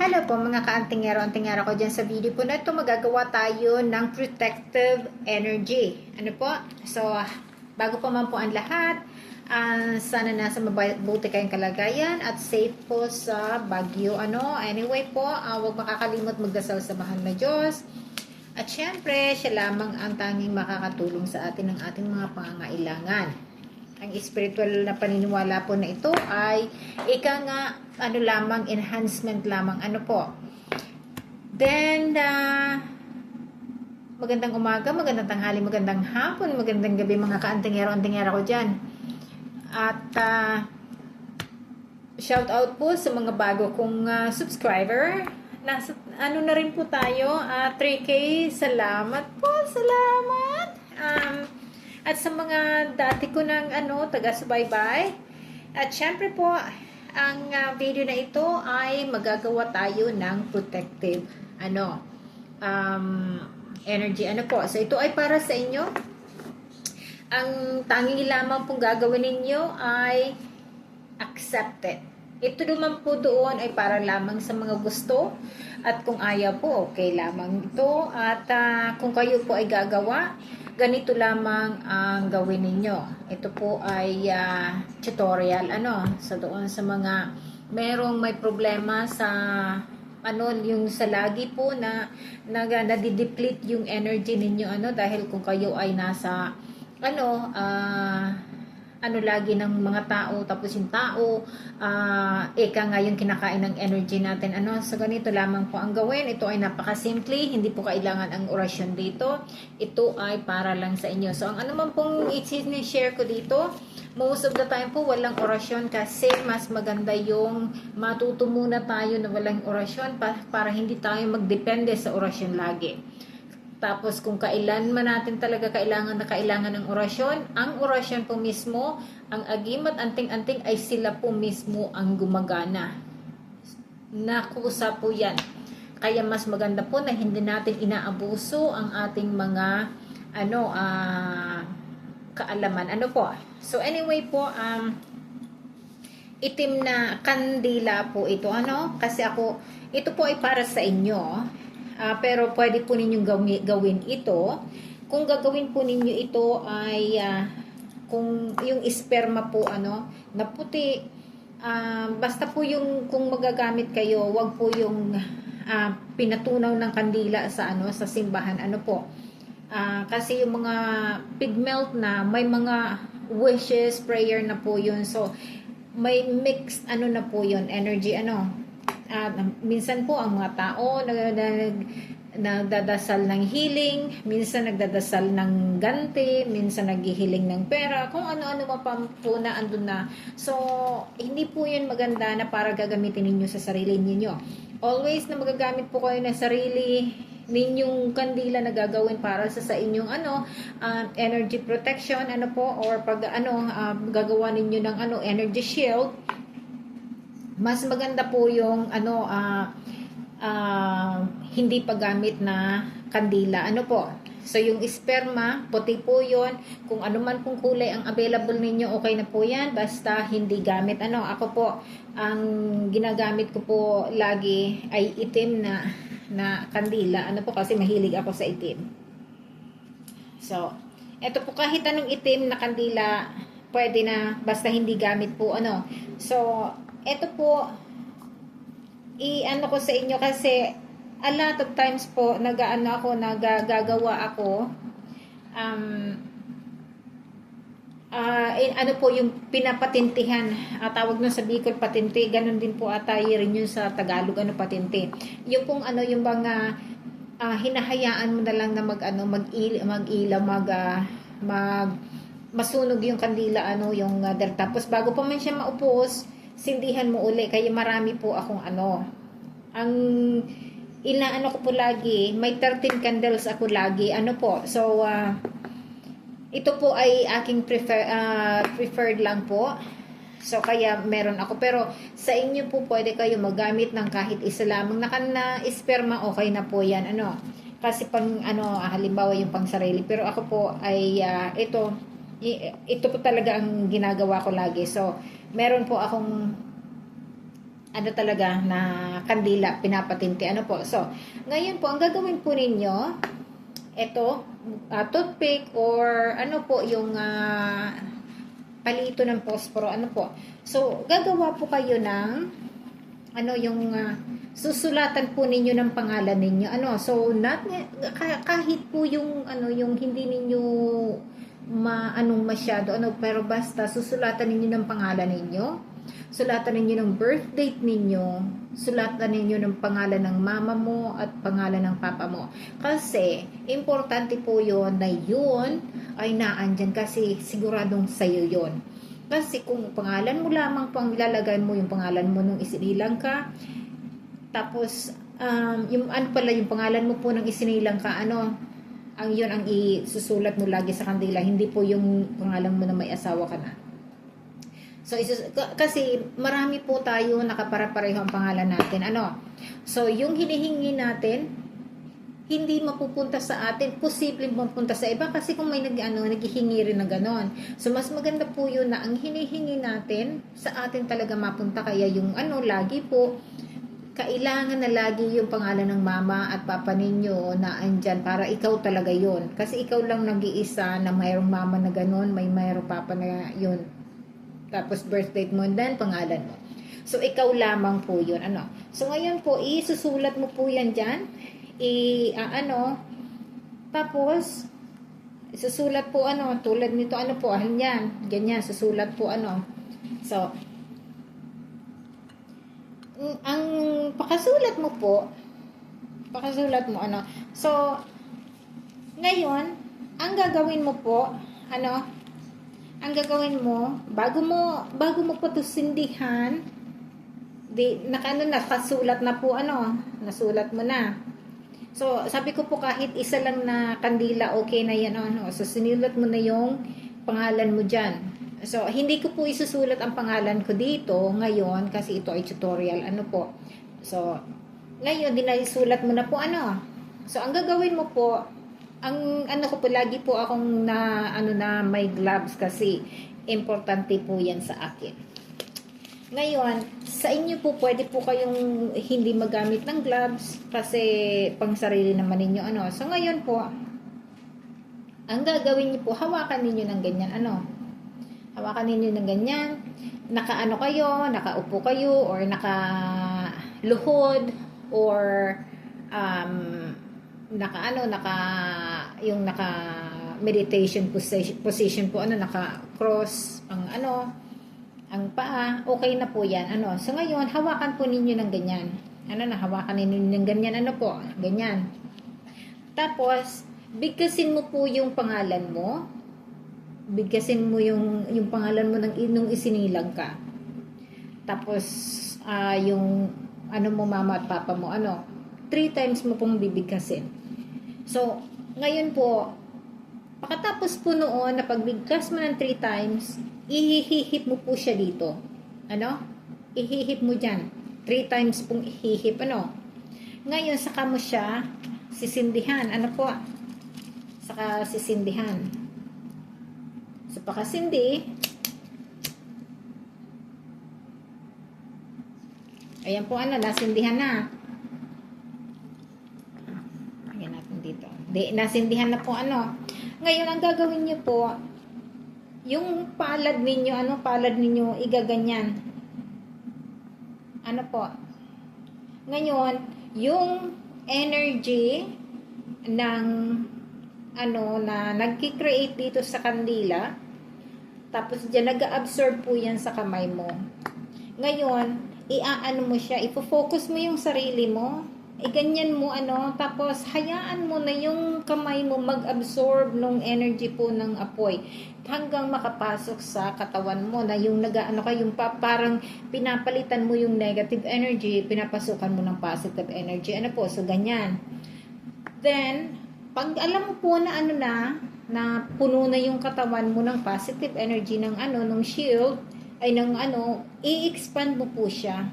Hello po mga kaantingero, antingero ko dyan sa video po na ito magagawa tayo ng protective energy. Ano po? So, bago pa man po ang lahat, ah, sana nasa mabuti kayong kalagayan at safe po sa Bagyo. Ano? Anyway po, ah, huwag makakalimot magdasal sa mahal na Diyos. At syempre, siya lamang ang tanging makakatulong sa atin ng ating mga pangangailangan ang spiritual na paniniwala po na ito ay ika nga ano lamang enhancement lamang. Ano po? Then uh, magandang umaga magandang tanghali magandang hapon magandang gabi mga kaantingero antingero ko dyan. At uh, shout out po sa mga bago kong uh, subscriber. Nasa ano na rin po tayo? Uh, 3k salamat po salamat. Um, at sa mga dati ko ng ano, taga-subaybay. At syempre po, ang uh, video na ito ay magagawa tayo ng protective ano, um, energy. Ano po? So ito ay para sa inyo. Ang tanging lamang pong gagawin ninyo ay accept it. Ito naman po doon ay para lamang sa mga gusto at kung ayaw po, okay lamang ito. At uh, kung kayo po ay gagawa, ganito lamang ang gawin ninyo. Ito po ay uh, tutorial ano sa doon sa mga merong may problema sa ano yung sa lagi po na nag nadideplete yung energy ninyo ano dahil kung kayo ay nasa ano uh, ano lagi ng mga tao tapos yung tao uh, eka nga yung kinakain ng energy natin. Ano so ganito lamang po ang gawin. Ito ay napakasimple hindi po kailangan ang orasyon dito. Ito ay para lang sa inyo. So ang ano man pong i-share ko dito most of the time po walang orasyon kasi mas maganda yung matuto muna tayo na walang orasyon pa, para hindi tayo magdepende sa orasyon lagi tapos kung kailan man natin talaga kailangan na kailangan ng orasyon, ang orasyon po mismo, ang agim at anting-anting ay sila po mismo ang gumagana. Nakusa po yan. Kaya mas maganda po na hindi natin inaabuso ang ating mga ano uh, kaalaman. Ano po? So anyway po, um, itim na kandila po ito. Ano? Kasi ako, ito po ay para sa inyo Uh, pero pwede po ninyong gawin, gawin ito. Kung gagawin po ninyo ito ay uh, kung yung sperma po ano, na puti, uh, basta po yung kung magagamit kayo, wag po yung uh, pinatunaw ng kandila sa ano sa simbahan ano po. Uh, kasi yung mga pig melt na may mga wishes, prayer na po yun. So, may mixed ano na po yun, energy ano, at minsan po ang mga tao nag, nag, nagdadasal ng healing, minsan nagdadasal ng ganti, minsan naghihiling ng pera, kung ano-ano pa po na andun na. So, hindi po yun maganda na para gagamitin ninyo sa sarili ninyo. Always na magagamit po kayo ng sarili ninyong kandila na gagawin para sa sa inyong ano uh, energy protection ano po or pag ano uh, gagawa ninyo ng ano energy shield mas maganda po yung ano uh, uh, hindi paggamit na kandila. Ano po? So yung sperma, puti po 'yon. Kung ano man pong kulay ang available ninyo, okay na po 'yan basta hindi gamit ano. Ako po ang ginagamit ko po lagi ay itim na na kandila. Ano po kasi mahilig ako sa itim. So, eto po kahit anong itim na kandila, pwede na basta hindi gamit po ano. So, ito po, i-ano ko sa inyo kasi a lot of times po, nag-ano ako, nagagawa ako, um, uh, in, ano po yung pinapatintihan, uh, tawag nun sa Bicol patinte, ganun din po atay rin yun sa Tagalog, ano patinte. Yung kung ano, yung mga uh, hinahayaan mo na lang na mag, ano, mag-il, mag-ilaw, mag, uh, mag, masunog yung kandila, ano, yung uh, tapos bago pa man siya maupos, sindihan mo uli. Kaya marami po akong ano. Ang inaano ko po lagi, may 13 candles ako lagi. Ano po? So, uh, ito po ay aking prefer, uh, preferred lang po. So, kaya meron ako. Pero, sa inyo po pwede kayo magamit ng kahit isa lamang na na sperma, okay na po yan. Ano? Kasi pang, ano, halimbawa yung pang sarili. Pero ako po ay, uh, ito, ito po talaga ang ginagawa ko lagi. So, meron po akong ano talaga na kandila pinapatinti ano po? So ngayon po ang gagawin po ninyo ito uh, toothpick or ano po yung ah, palito ng posporo. Ano po? So gagawa po kayo ng ano yung ah, susulatan po ninyo ng pangalan ninyo. Ano? So not ka- kahit po yung ano yung hindi ninyo ma anong masyado ano pero basta susulatan ninyo ng pangalan ninyo sulatan ninyo ng birth date ninyo, sulatan ninyo ng pangalan ng mama mo at pangalan ng papa mo. Kasi, importante po yon na yun ay naandyan kasi siguradong sa'yo yon. Kasi kung pangalan mo lamang pang ilalagay mo yung pangalan mo nung isinilang ka, tapos, um, yung ano pala yung pangalan mo po nung isinilang ka, ano, ang yun ang isusulat mo lagi sa kandila, hindi po yung pangalan mo na may asawa ka na. So, isus- kasi marami po tayo nakapara-pareho ang pangalan natin. Ano? So, yung hinihingi natin, hindi mapupunta sa atin, posible mapunta sa iba kasi kung may nag, ano, naghihingi rin na ganon. So, mas maganda po yun na ang hinihingi natin sa atin talaga mapunta. Kaya yung ano, lagi po, kailangan na lagi yung pangalan ng mama at papa ninyo na andyan para ikaw talaga yon Kasi ikaw lang nag-iisa na mayroong mama na ganon, may mayroong papa na yun tapos birth date mo, then pangalan mo. So, ikaw lamang po yun. Ano? So, ngayon po, isusulat mo po yan dyan. I, ah, ano, tapos, isusulat po ano, tulad nito, ano po, ah, yan, ganyan, susulat po ano. So, mm, ang pakasulat mo po, pakasulat mo ano. So, ngayon, ang gagawin mo po, ano, ang gagawin mo, bago mo, bago mo po ito sindihan, di, naka, ano, nakasulat na po, ano, nasulat mo na. So, sabi ko po kahit isa lang na kandila, okay na yan, ano. So, sinulat mo na yung pangalan mo dyan. So, hindi ko po isusulat ang pangalan ko dito ngayon kasi ito ay tutorial, ano po. So, ngayon, dinasulat mo na po, ano. So, ang gagawin mo po, ang ano ko po lagi po akong na ano na may gloves kasi importante po yan sa akin. Ngayon, sa inyo po pwede po kayong hindi magamit ng gloves kasi pang sarili naman ninyo ano. So ngayon po, ang gagawin niyo po, hawakan ninyo ng ganyan ano. Hawakan ninyo ng ganyan. Nakaano kayo, nakaupo kayo or naka luhod or um, naka ano naka yung naka meditation position, position po ano naka cross ang ano ang paa okay na po yan. Ano so ngayon hawakan po ninyo ng ganyan. Ano na hawakan ninyo ng ganyan ano po ganyan. Tapos bigkasin mo po yung pangalan mo. Bigkasin mo yung yung pangalan mo ng inong isinilang ka. Tapos ah, yung ano mo mama at papa mo ano three times mo pong bibigkasin So, ngayon po, pagkatapos po noon na pagbigkas mo ng 3 times, ihihip mo po siya dito. Ano? Ihihip mo dyan. 3 times pong ihihip. Ano? Ngayon, saka mo siya sisindihan. Ano po? Saka sisindihan. So, pakasindi, ayan po ano, nasindihan na. Ayan natin dito. Di, nasindihan na po ano. Ngayon, ang gagawin niyo po, yung palad ninyo, ano palad ninyo, igaganyan. Ano po? Ngayon, yung energy ng ano na nagki-create dito sa kandila, tapos diyan nag-absorb po yan sa kamay mo. Ngayon, iaano mo siya, ifo-focus mo yung sarili mo, iganyan mo ano, tapos hayaan mo na yung kamay mo mag-absorb ng energy po ng apoy hanggang makapasok sa katawan mo na yung nagaano ka yung pa, parang pinapalitan mo yung negative energy, pinapasukan mo ng positive energy. Ano po? So ganyan. Then, pag alam mo po na ano na, na puno na yung katawan mo ng positive energy ng ano, ng shield, ay ng ano, i-expand mo po siya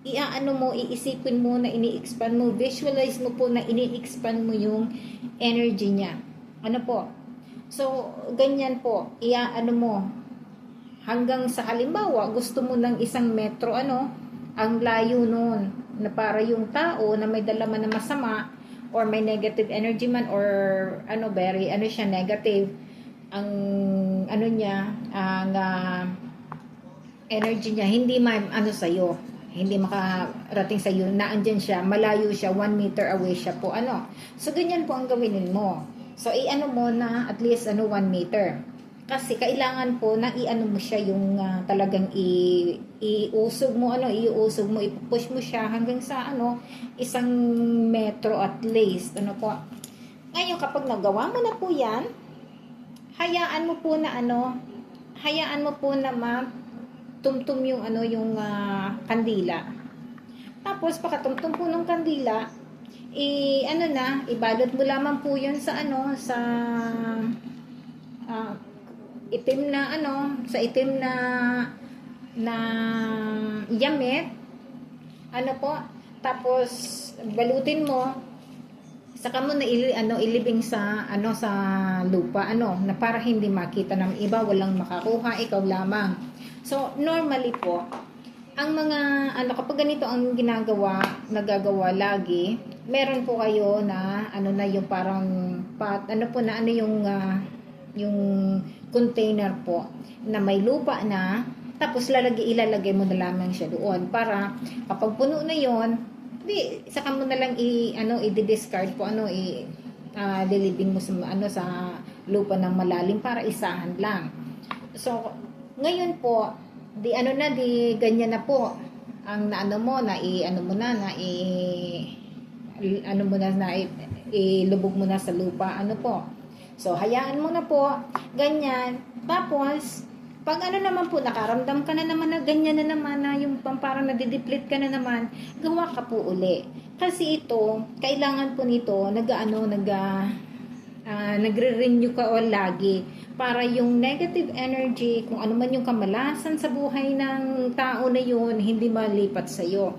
iaano mo, iisipin mo na ini-expand mo, visualize mo po na ini-expand mo yung energy niya. Ano po? So, ganyan po, iaano mo, hanggang sa halimbawa, gusto mo ng isang metro, ano, Ang layo nun, na para yung tao na may dala man na masama, or may negative energy man, or ano, very, ano siya, negative, ang, ano niya, ang, ah, energy niya, hindi ma, ano sa'yo, hindi makarating sa'yo, naandyan siya, malayo siya, one meter away siya po, ano. So, ganyan po ang gawinin mo. So, i-ano mo na at least, ano, one meter. Kasi kailangan po na i-ano mo siya yung ah, talagang i iusog mo ano, iusog mo, i-push mo siya hanggang sa ano, isang metro at least, ano po. Ngayon kapag nagawa mo na po 'yan, hayaan mo po na ano, hayaan mo po na ma tumtum yung ano yung ah, kandila. Tapos pakatumtum po ng kandila, i ano na, ibalot mo lamang po 'yun sa ano sa ah, itim na ano, sa itim na na yamit. Ano po? Tapos balutin mo saka mo na ili, ano ilibing sa ano sa lupa ano na para hindi makita ng iba walang makakuha ikaw lamang so normally po ang mga ano kapag ganito ang ginagawa nagagawa lagi meron po kayo na ano na yung parang pat ano po na ano yung ah, yung container po na may lupa na tapos lalagay ilalagay mo na lamang siya doon para kapag puno na yon di saka mo na lang i ano i-discard po ano i ah, dilibing mo sa ano sa lupa ng malalim para isahan lang. So ngayon po di ano na di ganyan na po. Ang naano mo na i ano mo na na i ano mo na na i- ilubog mo na sa lupa ano po. So hayaan mo na po ganyan. Tapos pag ano naman po nakaramdam ka na naman na ganyan na naman na yung parang nadideplete ka na naman gawa ka po uli. Kasi ito kailangan po nito nag-ano nag ah, nagre-renew ka o lagi para yung negative energy, kung ano man yung kamalasan sa buhay ng tao na yun, hindi malipat sa iyo.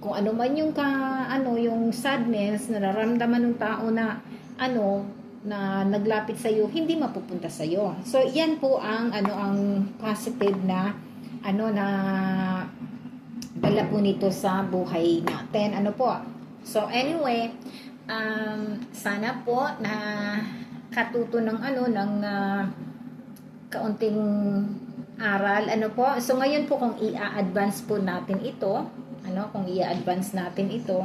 Kung ano man yung ka, ano, yung sadness na nararamdaman ng tao na ano, na naglapit sa iyo, hindi mapupunta sa iyo. So, yan po ang ano ang positive na ano na dala po nito sa buhay natin. Ano po? So, anyway, um, sana po na katuto ng ano ng ah, kaunting aral. Ano po? So ngayon po kung i-advance po natin ito ano kung i-advance natin ito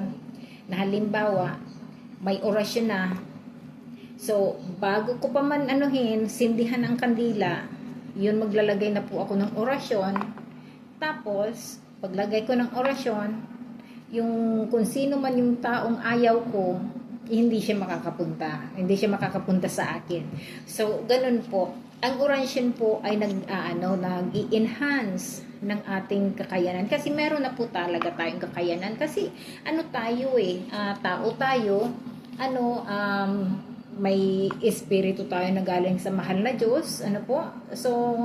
na halimbawa may orasyon na. So bago ko pa man anuhin sindihan ang kandila yun maglalagay na po ako ng orasyon. Tapos paglagay ko ng orasyon yung kung sino man yung taong ayaw ko hindi siya makakapunta. Hindi siya makakapunta sa akin. So, ganun po. Ang orasyon po ay nag, ah, ano, nag-i-enhance ng ating kakayanan. Kasi meron na po talaga tayong kakayanan. Kasi, ano tayo eh, ah, tao tayo, ano, um, may espiritu tayo na galing sa mahal na Diyos. Ano po? So,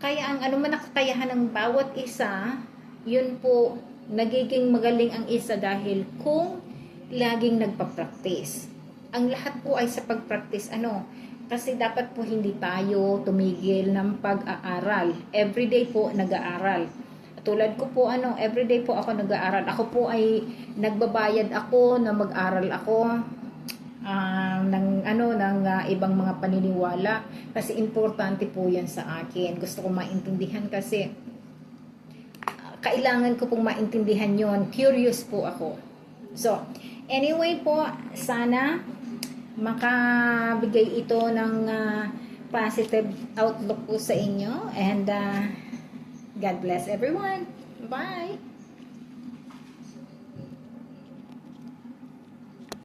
kaya ang ano man nakakayahan ng bawat isa, yun po, nagiging magaling ang isa dahil kung laging nagpa-practice. Ang lahat po ay sa pag-practice ano, kasi dapat po hindi tayo tumigil ng pag-aaral. Everyday po nag-aaral. Tulad ko po ano, everyday po ako nag-aaral. Ako po ay nagbabayad ako na mag-aral ako ah, ng ano ng ah, ibang mga paniniwala kasi importante po 'yan sa akin. Gusto ko maintindihan kasi ah, kailangan ko pong maintindihan 'yon. Curious po ako. So, anyway po, sana makabigay ito ng ah, positive outlook po sa inyo and ah, God bless everyone. Bye!